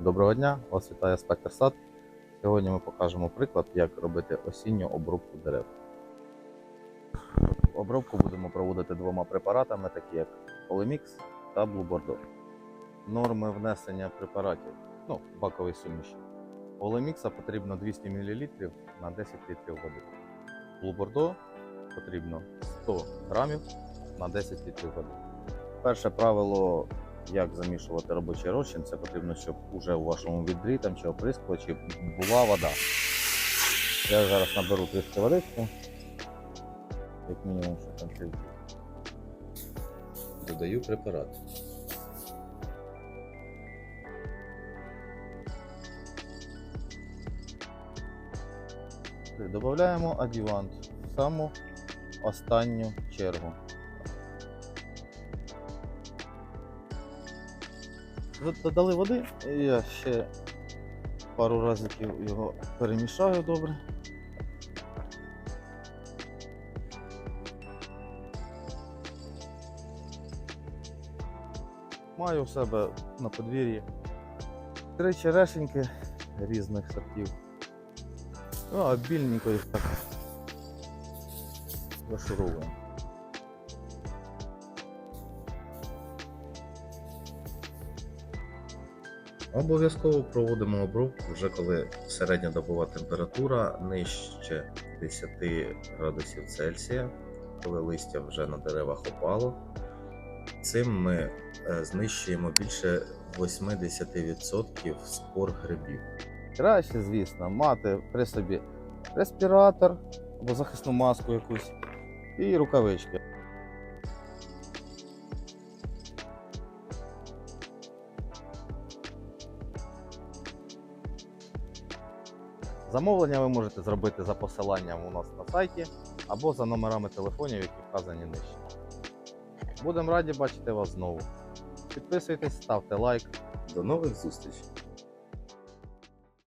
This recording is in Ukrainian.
Доброго дня, вас вітає спектр сад. Сьогодні ми покажемо приклад, як робити осінню обробку дерев. Обробку будемо проводити двома препаратами, такі як Олемікс та Bordeaux. Норми внесення препаратів, ну, баковий суміші. Олемікса потрібно 200 мл на 10 літрів води. Bordeaux потрібно 100 грамів на 10 літрів води. Перше правило як замішувати робочий розчин, це потрібно, щоб уже у вашому відрі там чи оприскувачі була вода. Я зараз наберу трішки водички, як мінімум, що там ще. Додаю препарат. Додаємо адювант в саму останню чергу. Додали води, і я ще пару разів його перемішаю добре. Маю в себе на подвір'ї три черешеньки різних сортів. Ну, а більненько їх так зашуровуємо. Обов'язково проводимо обробку вже коли середньодобова температура нижче 10 градусів Цельсія, коли листя вже на деревах опало. Цим ми е, знищуємо більше 80% спор грибів. Краще, звісно, мати при собі респіратор або захисну маску якусь і рукавички. Замовлення ви можете зробити за посиланням у нас на сайті або за номерами телефонів, які вказані нижче. Будемо раді бачити вас знову. Підписуйтесь, ставте лайк. До нових зустрічей!